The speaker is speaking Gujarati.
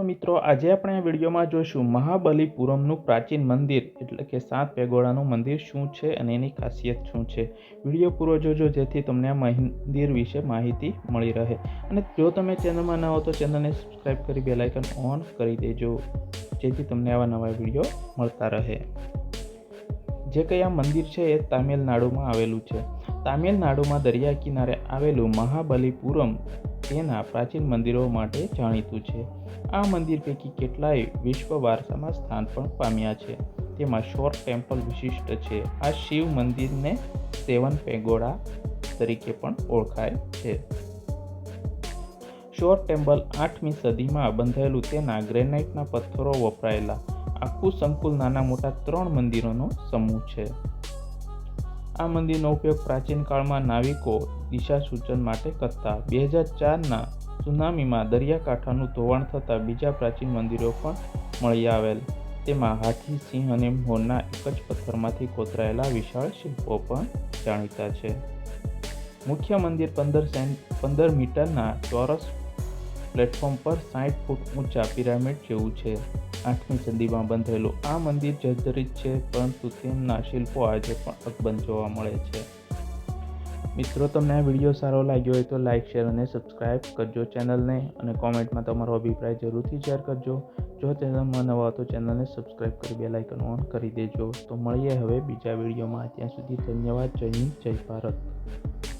મિત્રો, આજે આપણે આ વિડીયોમાં જોઈશું મહાબલીપુરમનું પ્રાચીન મંદિર, એટલે કે સાત પેગોડાનું મંદિર શું છે અને એની ખાસિયત શું છે. વીડિયો પૂરો જોજો, જેથી તમને આ મંદિર વિશે માહિતી મળી રહે. અને જો તમે ચેનલમાં ન હો, તો ચેનલને સબસ્ક્રાઈબ કરી બેલાઇકન ઓન કરી દેજો, જેથી તમને આવા નવા વીડિયો મળતા રહે. જે કંઈ આ મંદિર છે, એ તામિલનાડુમાં આવેલું છે. તામિલનાડુમાં દરિયા કિનારે આવેલું મહાબલીપુરમ તેના પ્રાચીન મંદિરો માટે જાણીતું છે. આ મંદિર પૈકી કેટલાય વિશ્વ વારસામાં સ્થાન પણ પામ્યા છે. તેમાં શોર ટેમ્પલ વિશિષ્ટ છે. આ શિવ મંદિરને સેવન પેગોડા તરીકે પણ ઓળખાય છે. શોર ટેમ્પલ આઠમી સદીમાં બંધાયેલું તેના ગ્રેનાઇટના પથ્થરો વપરાયેલા. આખું સંકુલ નાના મોટા ત્રણ મંદિરોનો સમૂહ છે. આ મંદિરનો ઉપયોગ પ્રાચીન કાળમાં નાવિકો દિશા સૂચન માટે કરતા. બે હજાર ચારના સુનામીમાં દરિયાકાંઠાનું ધોવાણ થતાં બીજા પ્રાચીન મંદિરો પણ મળી આવેલ. તેમાં હાથી, સિંહ અને મોરના એક જ પથ્થરમાંથી કોતરાયેલા વિશાળ શિલ્પો પણ જાણીતા છે. મુખ્ય મંદિર પંદર સેન્ટ પંદર મીટરના ચોરસ પ્લેટફોર્મ પર સાઠ ફૂટ ઊંચા પિરામિડ જેવું છે. આઠમી સદીમાં બંધાયેલું આ મંદિર જર્જરિત છે, પરંતુ તેમના શિલ્પો આજે પણ અકબંધ જોવા મળે છે. મિત્રો, તમને આ વીડિયો સારો લાગ્યો હોય તો લાઇક શેર અને સબસ્ક્રાઈબ કરજો ચેનલને અને કોમેન્ટમાં તમારો અભિપ્રાય જરૂરથી શેર કરજો. જો ચેનલમાં નવા તો ચેનલને સબસ્ક્રાઈબ કરી બે લાઇકન ઓન કરી દેજો. તો મળીએ હવે બીજા વિડીયોમાં. ત્યાં સુધી ધન્યવાદ. જય હિન્દ, જય ભારત.